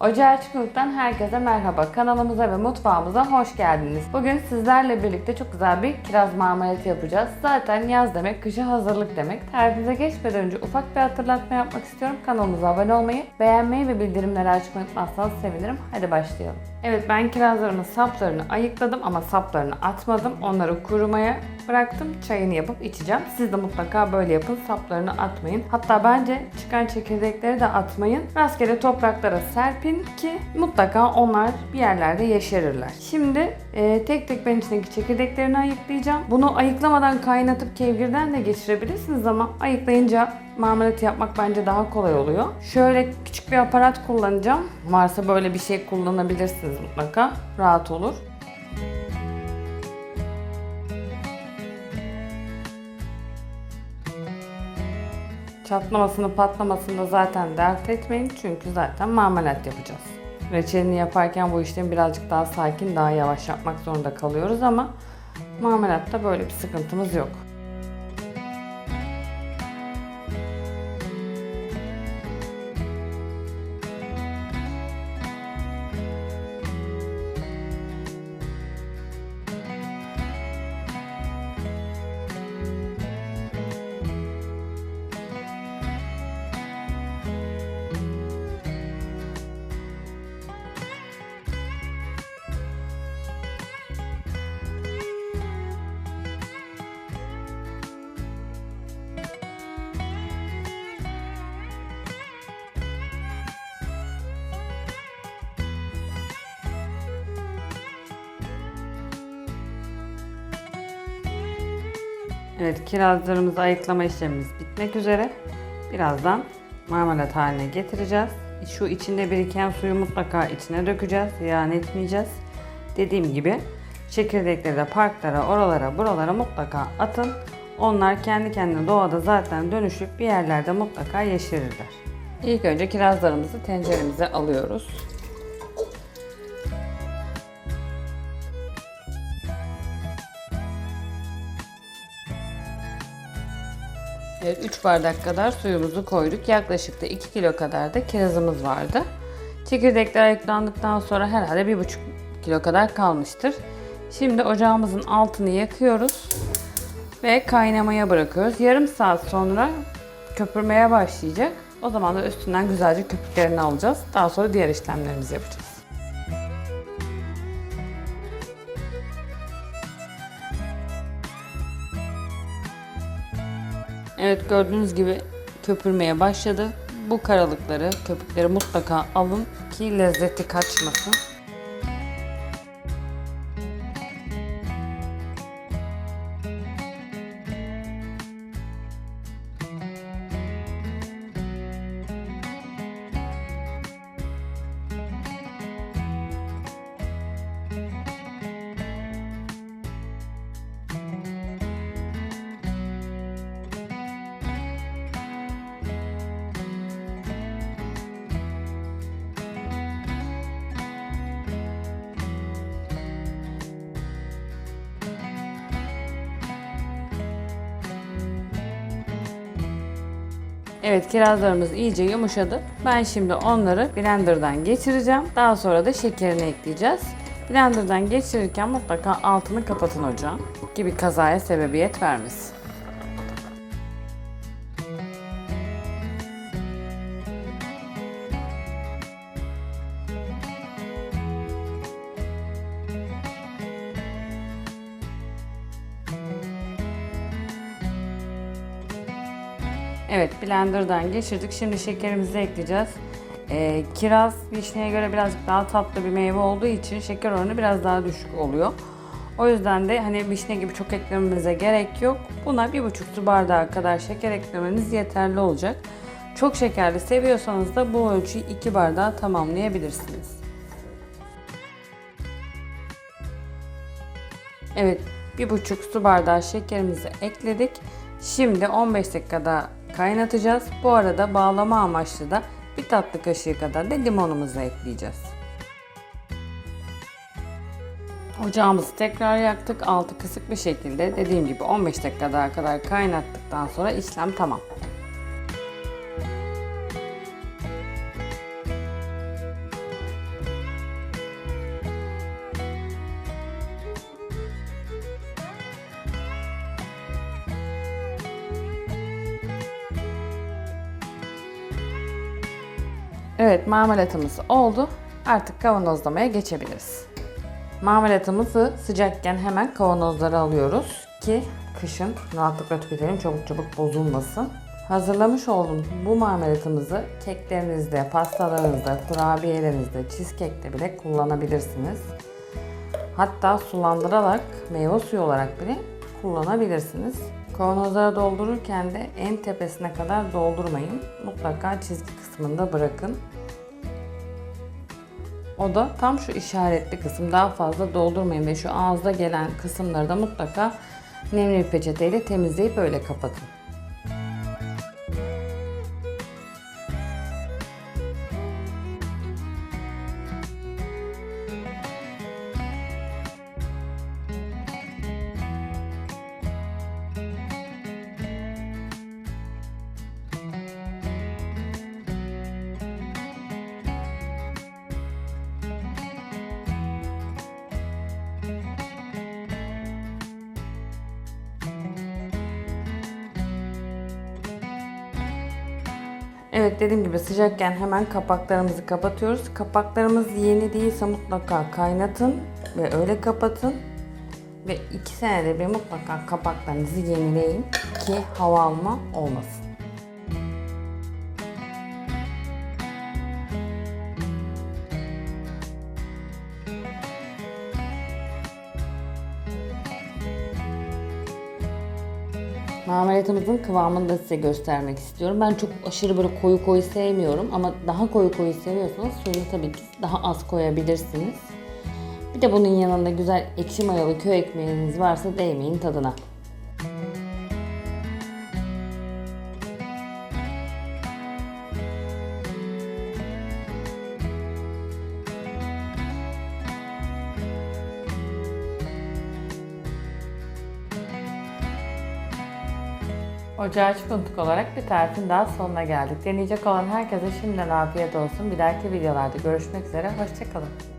Ocağı Çıkınlık'tan herkese merhaba. Kanalımıza ve mutfağımıza hoş geldiniz. Bugün sizlerle birlikte çok güzel bir kiraz marmelatı yapacağız. Zaten yaz demek, kışa hazırlık demek. Tarifimize geçmeden önce ufak bir hatırlatma yapmak istiyorum. Kanalımıza abone olmayı, beğenmeyi ve bildirimleri açmayı unutmazsanız sevinirim. Hadi başlayalım. Evet ben kirazlarımın saplarını ayıkladım ama saplarını atmadım. Onları kurumaya bıraktım. Çayını yapıp içeceğim. Siz de mutlaka böyle yapın. Saplarını atmayın. Hatta bence çıkan çekirdekleri de atmayın. Rastgele topraklara serpin ki mutlaka onlar bir yerlerde yeşerirler. Şimdi e, tek tek ben içindeki çekirdeklerini ayıklayacağım. Bunu ayıklamadan kaynatıp kevgirden de geçirebilirsiniz ama ayıklayınca marmelat yapmak bence daha kolay oluyor. Şöyle küçük bir aparat kullanacağım. Varsa böyle bir şey kullanabilirsiniz mutlaka. Rahat olur. Çatlamasını patlamasını da zaten dert etmeyin çünkü zaten marmelat yapacağız. Reçelini yaparken bu işlemi birazcık daha sakin, daha yavaş yapmak zorunda kalıyoruz ama marmelatta böyle bir sıkıntımız yok. Evet kirazlarımızı ayıklama işlemimiz bitmek üzere. Birazdan marmelat haline getireceğiz. Şu içinde biriken suyu mutlaka içine dökeceğiz. Ziyan etmeyeceğiz. Dediğim gibi çekirdekleri de parklara, oralara, buralara mutlaka atın. Onlar kendi kendine doğada zaten dönüşüp bir yerlerde mutlaka yeşerirler. İlk önce kirazlarımızı tenceremize alıyoruz. Evet, 3 bardak kadar suyumuzu koyduk. Yaklaşık da 2 kilo kadar da kirazımız vardı. Çekirdekler ayıklandıktan sonra herhalde 1,5 kilo kadar kalmıştır. Şimdi ocağımızın altını yakıyoruz ve kaynamaya bırakıyoruz. Yarım saat sonra köpürmeye başlayacak. O zaman da üstünden güzelce köpüklerini alacağız. Daha sonra diğer işlemlerimizi yapacağız. Evet gördüğünüz gibi köpürmeye başladı. Bu karalıkları, köpükleri mutlaka alın ki lezzeti kaçmasın. Evet kirazlarımız iyice yumuşadı. Ben şimdi onları blenderdan geçireceğim. Daha sonra da şekerini ekleyeceğiz. Blenderdan geçirirken mutlaka altını kapatın ki bir kazaya sebebiyet vermesin. Evet blenderdan geçirdik. Şimdi şekerimizi ekleyeceğiz. Ee, kiraz vişneye göre birazcık daha tatlı bir meyve olduğu için şeker oranı biraz daha düşük oluyor. O yüzden de hani vişne gibi çok eklememize gerek yok. Buna bir buçuk su bardağı kadar şeker eklemeniz yeterli olacak. Çok şekerli seviyorsanız da bu ölçüyü 2 bardağa tamamlayabilirsiniz. Evet, bir buçuk su bardağı şekerimizi ekledik. Şimdi 15 dakikada kaynatacağız. Bu arada bağlama amaçlı da bir tatlı kaşığı kadar da limonumuzu ekleyeceğiz. Ocağımızı tekrar yaktık. Altı kısık bir şekilde dediğim gibi 15 dakika daha kadar kaynattıktan sonra işlem tamam. Evet marmelatımız oldu. Artık kavanozlamaya geçebiliriz. Marmelatımızı sıcakken hemen kavanozlara alıyoruz ki kışın rahatlıkla tüketelim çabuk çabuk bozulmasın. Hazırlamış olduğum bu marmelatımızı keklerinizde, pastalarınızda, kurabiyelerinizde, cheesecake'te bile kullanabilirsiniz. Hatta sulandırarak meyve suyu olarak bile kullanabilirsiniz. Kavanozlara doldururken de en tepesine kadar doldurmayın. Mutlaka çizgi kısmında bırakın. O da tam şu işaretli kısım. Daha fazla doldurmayın ve şu ağızda gelen kısımları da mutlaka nemli bir peçeteyle temizleyip öyle kapatın. Evet dediğim gibi sıcakken hemen kapaklarımızı kapatıyoruz. Kapaklarımız yeni değilse mutlaka kaynatın ve öyle kapatın. Ve iki senede bir mutlaka kapaklarınızı yenileyin ki hava alma olmasın. Marmelatımızın kıvamını da size göstermek istiyorum. Ben çok aşırı böyle koyu koyu sevmiyorum ama daha koyu koyu seviyorsanız suyunu tabii ki daha az koyabilirsiniz. Bir de bunun yanında güzel ekşi mayalı köy ekmeğiniz varsa değmeyin tadına. Ocağı açık unuttuk olarak bir tarifin daha sonuna geldik. Deneyecek olan herkese şimdiden afiyet olsun. Bir dahaki videolarda görüşmek üzere. Hoşçakalın.